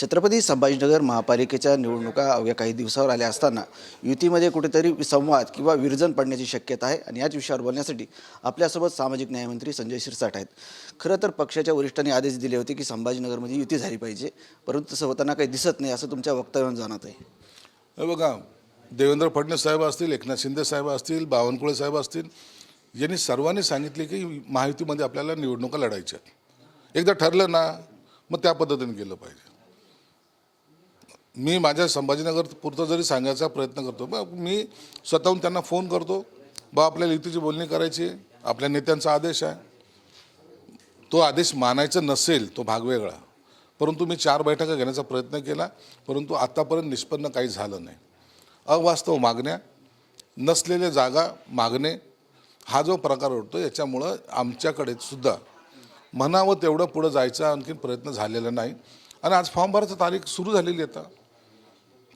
छत्रपती संभाजीनगर महापालिकेच्या निवडणुका अवघ्या काही दिवसावर आल्या असताना युतीमध्ये कुठेतरी संवाद किंवा विरजन पडण्याची शक्यता आहे आणि याच विषयावर बोलण्यासाठी आपल्यासोबत सामाजिक न्यायमंत्री संजय शिरसाट आहेत. खरं तर पक्षाच्या वरिष्ठांनी आदेश दिले होते की संभाजीनगरमध्ये युती झाली पाहिजे परंतु तसं होताना काही दिसत नाही असं तुमच्या वक्तव्यात जाणवत आहे. बघा देवेंद्र फडणवीस साहेब असतील एकनाथ शिंदे साहेब असतील बावनकुळे साहेब असतील यांनी सर्वांनी सांगितले की महायुतीमध्ये आपल्याला निवडणुका लढायच्या आहेत. एकदा ठरलं ना मग त्या पद्धतीने गेलं पाहिजे. मी माझ्या संभाजीनगर पुरतं जरी सांगायचा प्रयत्न करतो मग मी स्वतःहून त्यांना फोन करतो बा आपल्याला युतीची बोलणी करायची आहे. आपल्या नेत्यांचा आदेश आहे. तो आदेश मानायचा नसेल तो भाग वेगळा. परंतु मी चार बैठका घेण्याचा प्रयत्न केला परंतु आत्तापर्यंत निष्पन्न काही झालं नाही. अवास्तव मागण्या नसलेल्या जागा मागणे हा जो प्रकार होतो याच्यामुळं आमच्याकडे सुद्धा म्हणावं तेवढं पुढं जायचा आणखी प्रयत्न झालेला नाही. आणि आज फॉर्म भरायची तारीख सुरू झालेली आहे आता.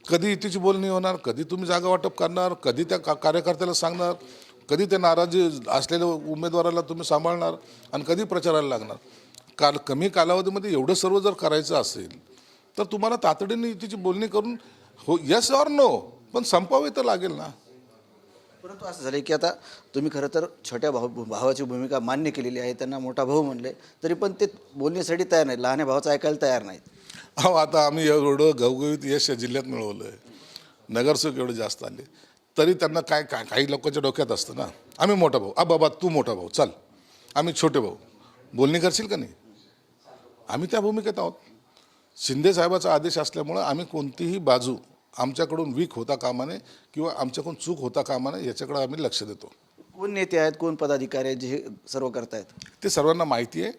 कधी युतीची बोलणी होणार कधी तुम्ही जागा वाटप करणार कधी त्या का कार्यकर्त्याला सांगणार कधी त्या नाराजी असलेल्या उमेदवाराला तुम्ही सांभाळणार आणि कधी प्रचाराला लागणार. काल कमी कालावधीमध्ये एवढं सर्व जर करायचं असेल तर तुम्हाला तातडीने युतीची बोलणी करून हो यस ऑर नो पण संपावे तर लागेल ना. परंतु असं झालं की आता तुम्ही खरं तर छोट्या भाऊ भावाची भूमिका मान्य केलेली आहे त्यांना मोठा भाऊ म्हणले तरी पण ते बोलण्यासाठी तयार नाही लहान्या भावाचं ऐकायला तयार नाहीत. अहो आता आम्ही एवढं घवघवीत यश या जिल्ह्यात मिळवलं आहे नगरसेवक एवढे जास्त आले. तरी त्यांना काय काय काही लोकांच्या डोक्यात असतं ना. आम्ही मोठा भाऊ. आ बाबा तू मोठा भाऊ. चल. आम्ही छोटे भाऊ. बोलणी करशील का नाही? आम्ही त्या भूमिकेत आहोत. शिंदे साहेबाचा आदेश असल्यामुळं आम्ही कोणतीही बाजू आमच्याकडून वीक होता कामा नये किंवा आमच्याकडून चूक होता कामा नये याच्याकडे आम्ही लक्ष देतो. कोण नेते आहेत? कोण पदाधिकारी आहेत? जे हे सर्व करतायत? ते सर्वांना माहिती आहे.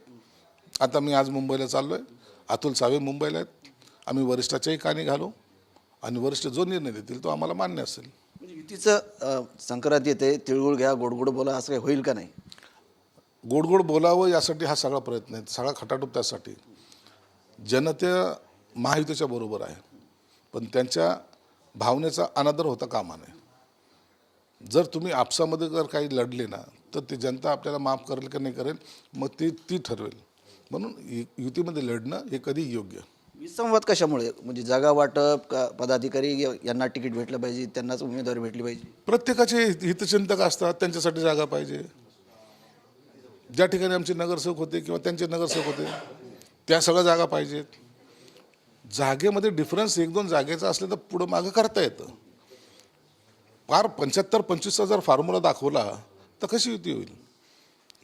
आता मी आज मुंबईला चाललो आहे अतुल सावे मुंबईला आहेत. आम्ही वरिष्ठाच्याही कानी घालू. आणि वरिष्ठ जो निर्णय देतील तो आम्हाला मान्य असेल. म्हणजे युतीचं संक्रांत येते तिळगुळ घ्या गोडगोड बोला असं काही होईल का नाही? गोड गोड बोलावं यासाठी हा सगळा प्रयत्न आहे. सगळा खटाटोप त्यासाठी. जनता महायुतीच्या बरोबर आहे. पण त्यांच्या भावनेचा अनादर होता कामा नये जर तुम्ही आपसामध्ये जर काही लढले ना तर ते जनता आपल्याला माफ करेल का नाही करेल? मग ती ती ठरवेल. म्हणून यु- युतीमध्ये लढणं हे कधी योग्य. विसंवाद कशामुळे? म्हणजे जागा वाटप का पदाधिकारी यांना तिकीट भेटलं पाहिजे त्यांनाच उमेदवारी भेटली पाहिजे? प्रत्येकाचे हितचिंतक असतात त्यांच्यासाठी जागा पाहिजे. ज्या ठिकाणी आमचे नगरसेवक होते किंवा त्यांचे नगरसेवक होते त्या सगळ्या जागा पाहिजेत. जागेमध्ये डिफरन्स एक दोन जागेचा असले तर पुढं मागं करता येतं. फार पंच्याहत्तर पंचवीसचा जर फॉर्म्युला दाखवला तर कशी युती होईल?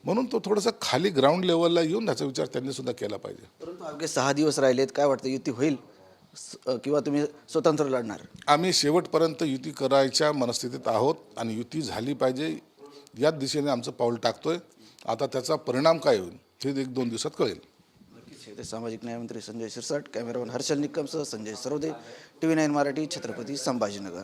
म्हणून तो थोडासा खाली ग्राउंड लेवलला येऊन त्याचा विचार त्यांनी सुद्धा केला पाहिजे. परंतु अवघे सहा दिवस राहिलेत काय वाटतं युती होईल? किंवा तुम्ही स्वतंत्र लढणार? आम्ही शेवटपर्यंत युती करायच्या मनस्थितीत आहोत आणि युती झाली पाहिजे याच दिशेने आमचं पाऊल टाकतोय. आता त्याचा परिणाम काय होईल हे एक दोन दिवसात कळेल. नक्कीच ते सामाजिक न्यायमंत्री Sanjay Shirsat cameraman Harshal निकमसह Sanjay Sarode T V nine Marathi Chhatrapati Sambhajinagar.